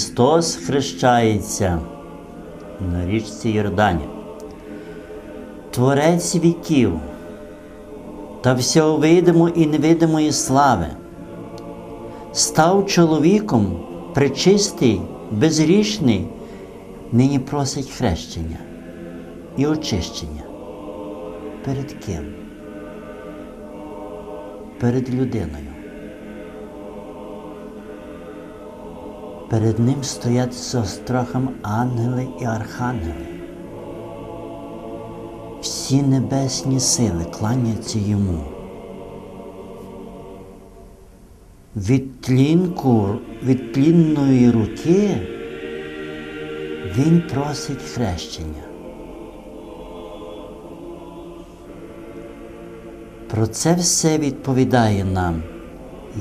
Христос хрещається на річці Йордані. Творець віків та всього видимої і невидимої слави, став чоловіком причистий, безгрішний, нині просить хрещення і очищення. Перед ким? Перед людиною. Перед ним стоять з острахом ангели і архангели. Всі небесні сили кланяться йому. Від тлінку, від тлінної руки він просить хрещення. Про це все відповідає нам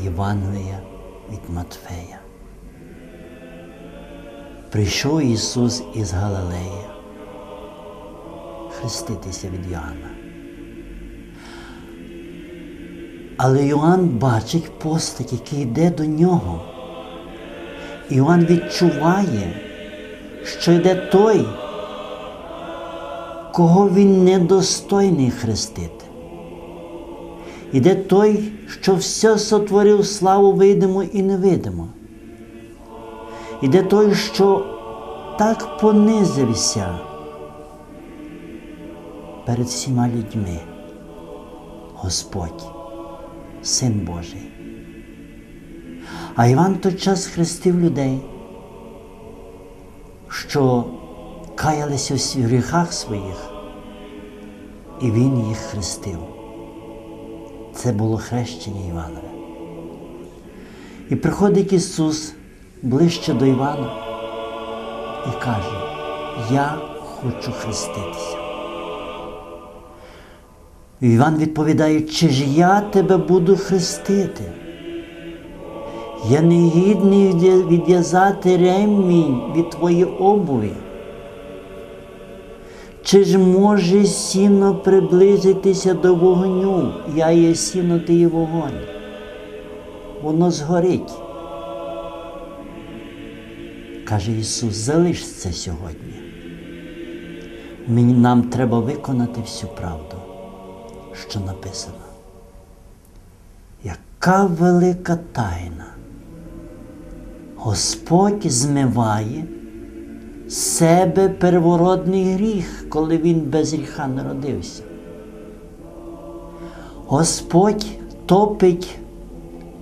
Євангелія від Матфея. Прийшов Ісус із Галилеї хреститися від Йоанна. Але Йоанн бачить постать, який йде до нього. Іоанн відчуває, що йде той, кого він недостойний хрестити. Іде той, що все сотворив славу видимо і невидимо. Іде той, що так понизився перед всіма людьми. Господь, Син Божий. А Іван той час хрестив людей, що каялися в гріхах своїх, і Він їх хрестив. Це було хрещення Іванове. І приходить Ісус ближче до Івана і каже, я хочу хреститися. Іван відповідає, чи ж я тебе буду хрестити? Я не гідний відв'язати ремінь від твоєї обуві. Чи ж може сіно приблизитися до вогню? Я є сіно, ти є вогонь. Воно згорить. Каже Ісус, залиш це сьогодні. Нам треба виконати всю правду, що написано. Яка велика тайна. Господь змиває себе первородний гріх, коли він без гріха народився. Господь топить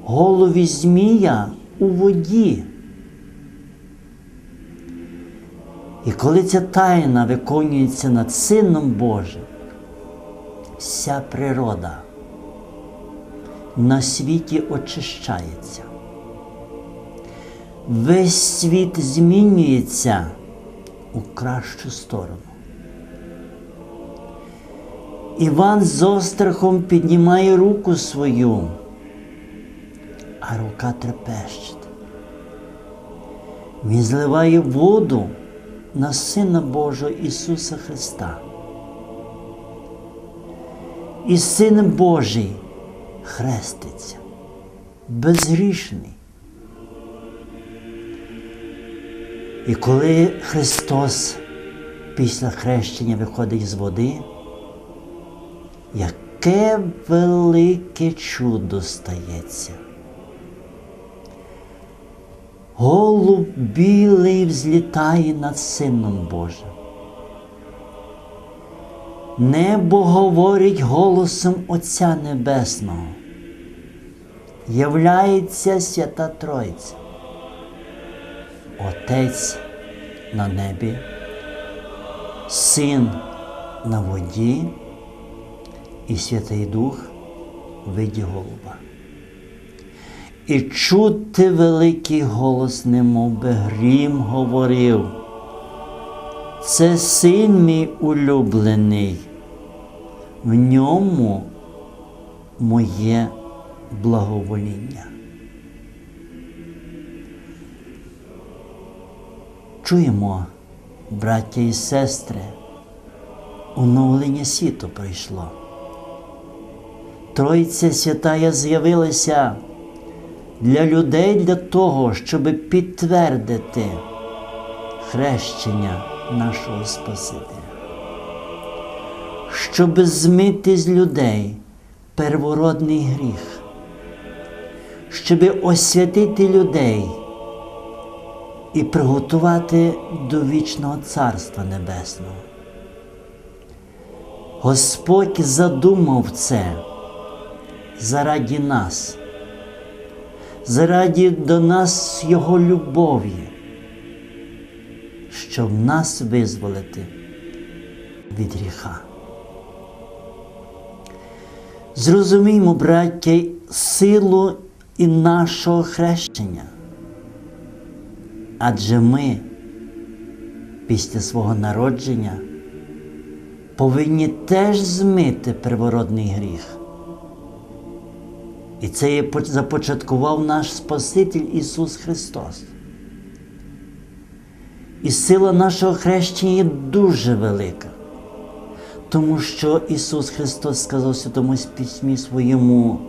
голові Змія у воді. І коли ця тайна виконується над Сином Божим, вся природа на світі очищається. Весь світ змінюється у кращу сторону. Іван з острахом піднімає руку свою, а рука трепещить. Він зливає воду на Сина Божого Ісуса Христа. І Син Божий хреститься, безгрішний. І коли Христос після хрещення виходить з води, яке велике чудо стається. Голуб білий взлітає над Сином Божим. Небо говорить голосом Отця Небесного. Являється Свята Тройця. Отець на небі, Син на воді і Святий Дух в виді голуба. І чути великий голос, немов би грім говорив. Це син мій улюблений, в ньому моє благовоління. Чуємо, браття і сестри, оновлення світу прийшло. Тройця святая з'явилася для людей для того, щоб підтвердити хрещення нашого Спасителя, щоб змити з людей первородний гріх, щоб освятити людей і приготувати до вічного Царства Небесного. Господь задумав це заради нас, заради до нас Його любові, щоб нас визволити від гріха. Зрозуміймо, браття, силу і нашого хрещення. Адже ми після свого народження повинні теж змити первородний гріх. І це є започаткував наш Спаситель Ісус Христос. І сила нашого хрещення є дуже велика, тому що Ісус Христос сказав Святому Письмі своєму,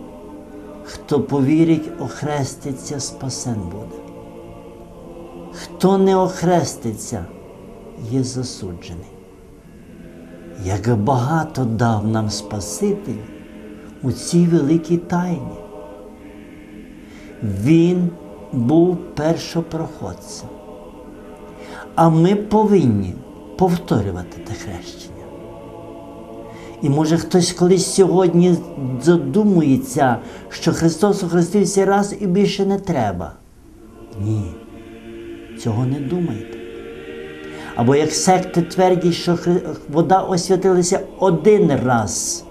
хто повірить, охреститься, спасен буде. Хто не охреститься, є засуджений. Як багато дав нам Спаситель у цій великій тайні. Він був першопроходцем. А ми повинні повторювати те хрещення. І може хтось колись сьогодні задумується, що Христос охрестився раз і більше не треба. Ні, цього не думайте. Або як секти твердять, що вода освятилася один раз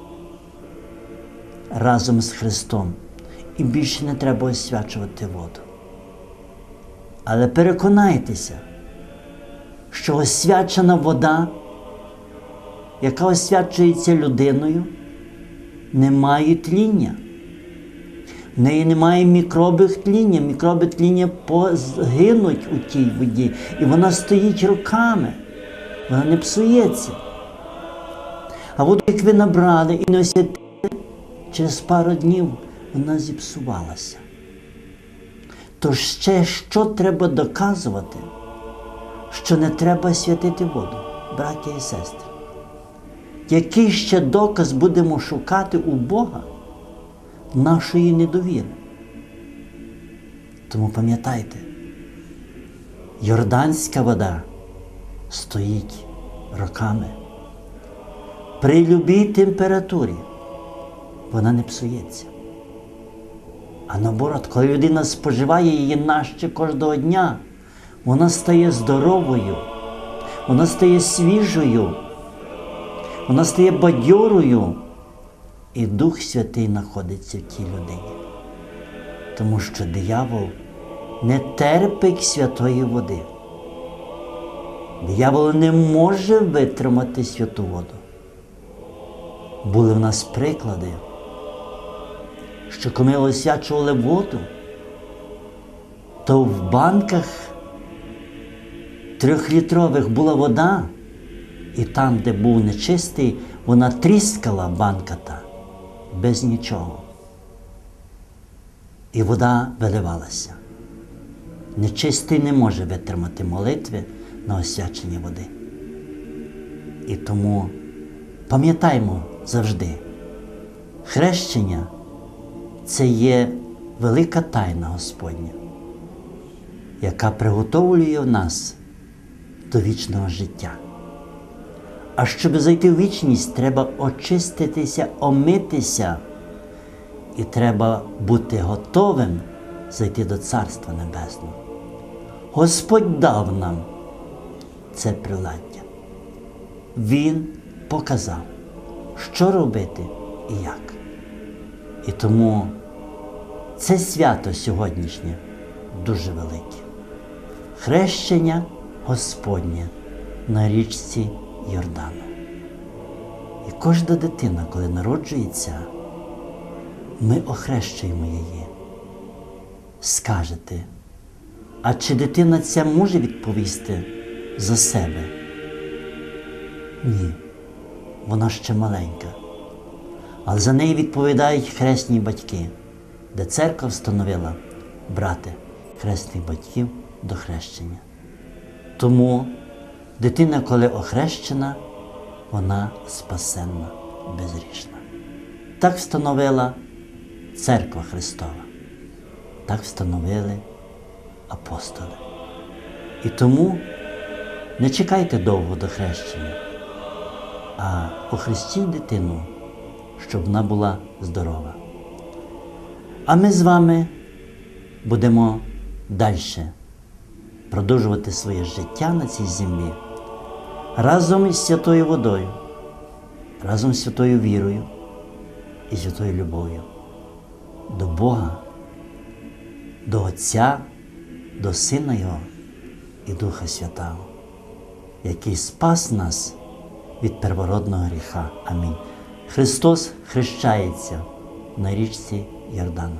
разом з Христом, і більше не треба освячувати воду. Але переконайтеся, що освячена вода, яка освячується людиною, не має тління. В неї немає мікробів тління, мікроби тління погинуть у тій воді, і вона стоїть роками, вона не псується. А воду, як ви набрали і освятили, через пару днів вона зіпсувалася. Тож ще що треба доказувати, що не треба святити воду, браття і сестри? Який ще доказ будемо шукати у Бога нашої недовіри? Тому пам'ятайте, Йорданська вода стоїть роками. При любій температурі вона не псується. А наоборот, коли людина споживає її наще кожного дня, вона стає здоровою, вона стає свіжою, вона стає бадьорою, і Дух Святий знаходиться в тій людині. Тому що диявол не терпить святої води. Диявол не може витримати святу воду. Були в нас приклади, що коли ми освячували воду, то в банках трьохлітрових була вода, і там, де був нечистий, вона тріскала банка та без нічого. І вода виливалася. Нечистий не може витримати молитви на освячення води. І тому пам'ятаймо завжди, хрещення це є велика тайна Господня, яка приготовлює нас до вічного життя. А щоб зайти в вічність, треба очиститися, омитися, і треба бути готовим зайти до Царства Небесного. Господь дав нам це приладдя. Він показав, що робити і як. І тому це свято сьогоднішнє дуже велике. Хрещення Господнє на річці Йордану. І кожна дитина, коли народжується, ми охрещуємо її. Скажете, а чи дитина ця може відповісти за себе? Ні, вона ще маленька. Але за неї відповідають хресні батьки, де церква встановила брати хресних батьків до хрещення. Тому дитина, коли охрещена, вона спасенна, безрішна. Так встановила Церква Христова. Так встановили апостоли. І тому не чекайте довго до хрещення, а охрестіть дитину, щоб вона була здорова. А ми з вами будемо далі продовжувати своє життя на цій землі разом із святою водою, разом з святою вірою і святою любов'ю до Бога, до Отця, до Сина Його і Духа Святого, який спас нас від первородного гріха. Амінь. Христос хрещається на річці Йордану.